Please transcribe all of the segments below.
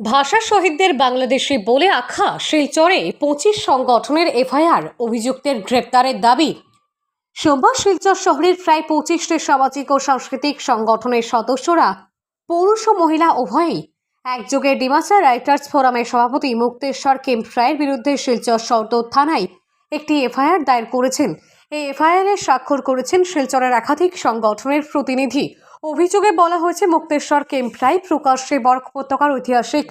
ভাষা শহীদদের বাংলাদেশি বলে আখ্যা শিলচরে পঁচিশ সংগঠনের এফআইআর অভিযুক্তের গ্রেপ্তারের দাবি। সোমবার শিলচর শহরের প্রায় পঁচিশটি সামাজিক ও সাংস্কৃতিক সংগঠনের সদস্যরা পুরুষ ও মহিলা উভয়ই একযোগে ডিমাসা রাইটার্স ফোরামের সভাপতি মুক্তেশ্বর কেম্প রায়ের বিরুদ্ধে শিলচর সদর থানায় একটি এফআইআর দায়ের করেছেন। এই এফআইআরে স্বাক্ষর করেছেন শিলচরের একাধিক সংগঠনের প্রতিনিধি অভিযোগে বলা হয়েছে, মুক্তেশ্বর কেম্প রায় প্রকাশ্যে বরক উপত্যকার ঐতিহাসিক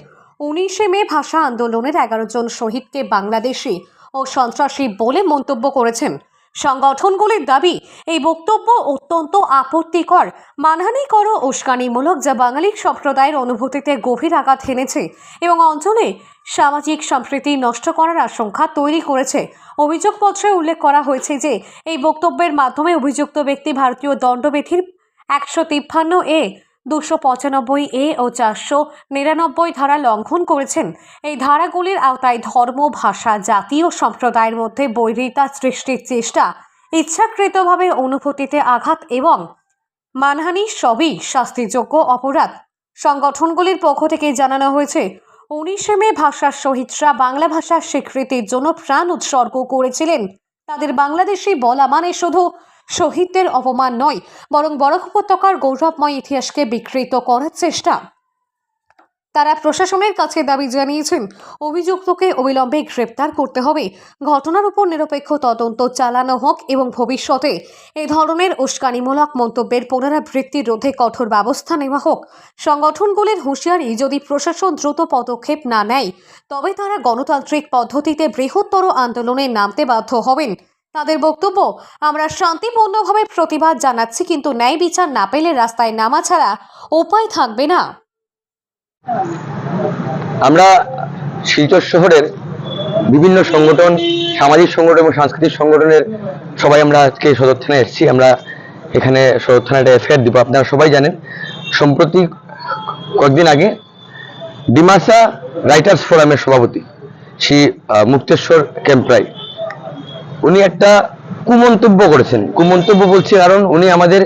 উনিশে মে ভাষা আন্দোলনের এগারো জন শহীদকে বাংলাদেশি ও সন্ত্রাসী বলে মন্তব্য করেছেন। সংগঠনগুলির দাবি, এই বক্তব্য অত্যন্ত আপত্তিকর মানহানিকর ও উস্কানিমূলক, যা বাঙালি সম্প্রদায়ের অনুভূতিতে গভীর আঘাত হেনেছে এবং অঞ্চলে সামাজিক সম্প্রীতি নষ্ট করার আশঙ্কা তৈরি করেছে। অভিযোগপত্রে উল্লেখ করা হয়েছে যে, এই বক্তব্যের মাধ্যমে অভিযুক্ত ব্যক্তি ভারতীয় দণ্ডবিধির একশো তিপ্পান্ন এ, দুশো পঁচানব্বই এ ও চারশো নিরানব্বই ধারা লঙ্ঘন করেছেন। এই ধারাগুলির আওতায় ধর্ম, ভাষা জাতীয় সম্প্রদায়ের মধ্যে বৈরিতা সৃষ্টির চেষ্টা ইচ্ছাকৃতভাবে অনুভূতিতে আঘাত এবং মানহানি সবই শাস্তিযোগ্য অপরাধ। সংগঠনগুলির পক্ষ থেকে জানানো হয়েছে, উনিশে মে ভাষার শহীদরা বাংলা ভাষার স্বীকৃতির জন্য প্রাণ উৎসর্গ করেছিলেন। তাদের বাংলাদেশি বলা মানে শুধু শহীদদের অপমান নয়, বরং বরাক উপত্যকার গৌরবময় ইতিহাসকে বিকৃত করার চেষ্টা। তারা প্রশাসনের কাছে দাবি জানিয়েছেন, অভিযুক্তকে অবিলম্বে গ্রেপ্তার করতে হবে। ঘটনার উপর নিরপেক্ষ তদন্ত চালানো হোক এবং ভবিষ্যতে এ ধরনের উস্কানিমূলক মন্তব্যের পুনরাবৃত্তি রোধে কঠোর ব্যবস্থা নেওয়া হোক। সংগঠনগুলির হুঁশিয়ারি যদি প্রশাসন দ্রুত পদক্ষেপ না নেয়, তবে তারা গণতান্ত্রিক পদ্ধতিতে বৃহত্তর আন্দোলনে নামতে বাধ্য হবেন। তাদের বক্তব্য, আমরা শান্তিপূর্ণভাবে প্রতিবাদ জানাচ্ছি কিন্তু ন্যায় বিচার না পেলে রাস্তায় নামা ছাড়া উপায় থাকবে না। আমরা শিলচর শহরের বিভিন্ন সংগঠন, সামাজিক সংগঠন এবং সাংস্কৃতিক সংগঠনের সবাই আমরা আজকে সদর থানায় এসেছি। আমরা এখানে সদর থানাটা এফআইআর দিব, আপনারা সবাই জানেন। সম্প্রতি কয়েকদিন আগে ডিমাসা রাইটার্স ফোরামের সভাপতি, শ্রী মুক্তেশ্বর ক্যাম্পরাই উনি একটা কুমন্তব্য করেছেন। কুমন্তব্য বলছি কারণ উনি আমাদের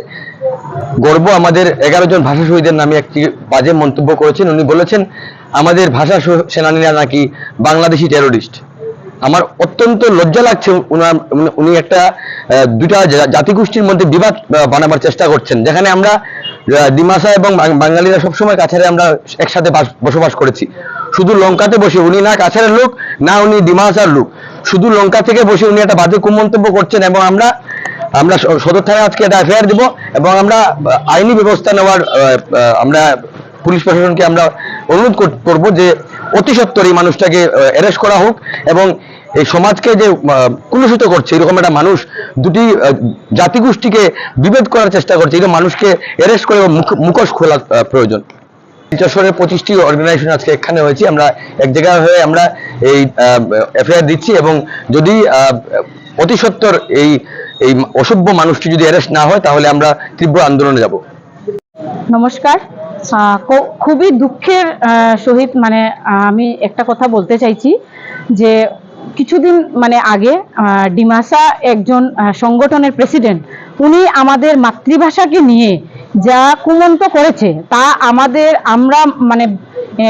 গর্ব, আমাদের এগারো জন ভাষা শহীদের নামে একটি বাজে মন্তব্য করেছেন। উনি বলেছেন, আমাদের ভাষা সেনানীরা নাকি বাংলাদেশি টেরোরিস্ট আমার অত্যন্ত লজ্জা লাগছে উনার উনি- একটা দুটা জাতিগোষ্ঠীর মধ্যে বিবাদ বানাবার চেষ্টা করছেন। যেখানে আমরা ডিমাসা এবং বাঙালিরা সবসময় কাছারে আমরা একসাথে বাস- বসবাস করেছি। শুধু লঙ্কাতে বসে উনি না কাছারের লোক, না উনি ডিমাসার লোক। শুধু লঙ্কা থেকে বসে উনি একটা বাজে কুমন্তব্য করছেন এবং আমরা আমরা সদর থানায় আজকে একটা এফআইআর দিব এবং আমরা আইনি ব্যবস্থা নেওয়ার আমরা পুলিশ প্রশাসনকে আমরা অনুরোধ কর- করব যে অতি সত্বর এই মানুষটাকে অ্যারেস্ট করা হোক এবং এই সমাজকে যে কুলুষিত করছে, এরকম একটা মানুষ দুটি জাতিগোষ্ঠীকে বিভেদ করার চেষ্টা করছে, এরকম মানুষকে অ্যারেস্ট করে মুখ- মুখোশ খোলা প্রয়োজন। যশোরের পঁচিশটি অর্গানাইজেশন আজকে এখানে হয়েছি, আমরা এক জায়গায় হয়ে আমরা এই এফআইআর দিচ্ছি এবং যদি অতি সত্বর এই এই অসভ্য মানুষটি যদি অ্যারেস্ট না হয়, তাহলে আমরা তীব্র আন্দোলনে যাব। নমস্কার। খুবই দুঃখের সহিত মানে আমি একটা কথা বলতে চাইছি যে কিছুদিন মানে আগে ডিমাসা একজন সংগঠনের প্রেসিডেন্ট উনি আমাদের মাতৃভাষাকে নিয়ে যা কুমন্ত করেছে, তা আমাদের, আমরা মানে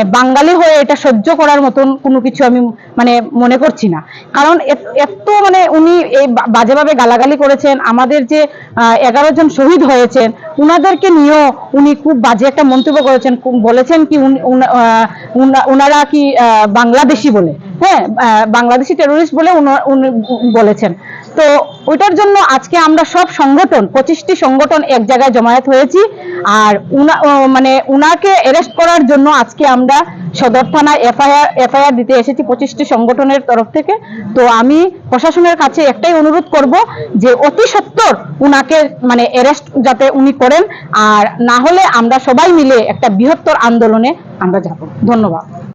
বাঙালি হয়ে এটা সহ্য করার মতন কোনো কিছু আমি মানে মনে করছি না। কারণ এত- মানে উনি এই বাজেভাবে গালাগালি করেছেন, আমাদের যে এগারো জন শহীদ হয়েছেন, উনাদেরকে নিয়েও উনি খুব বাজে একটা মন্তব্য করেছেন বলেছেন কি উনারা কি বাংলাদেশি বলে। হ্যাঁ বাংলাদেশি টেরোরিস্ট বলে উনি বলেছেন। তো ওইটার জন্য আজকে আমরা সব সংগঠন, পঁচিশটি সংগঠন এক জায়গায় জমায়েত হয়েছি। আর মানে উনাকে অ্যারেস্ট করার জন্য আজকে আমরা সদর থানায় এফআইআর এফআইআর দিতে এসেছি পঁচিশটি সংগঠনের তরফ থেকে। তো আমি প্রশাসনের কাছে একটাই অনুরোধ করব যে অতি সত্বর উনাকে মানে অ্যারেস্ট যাতে উনি করেন। আর না হলে আমরা সবাই মিলে একটা বৃহত্তর আন্দোলনে আমরা যাব। ধন্যবাদ।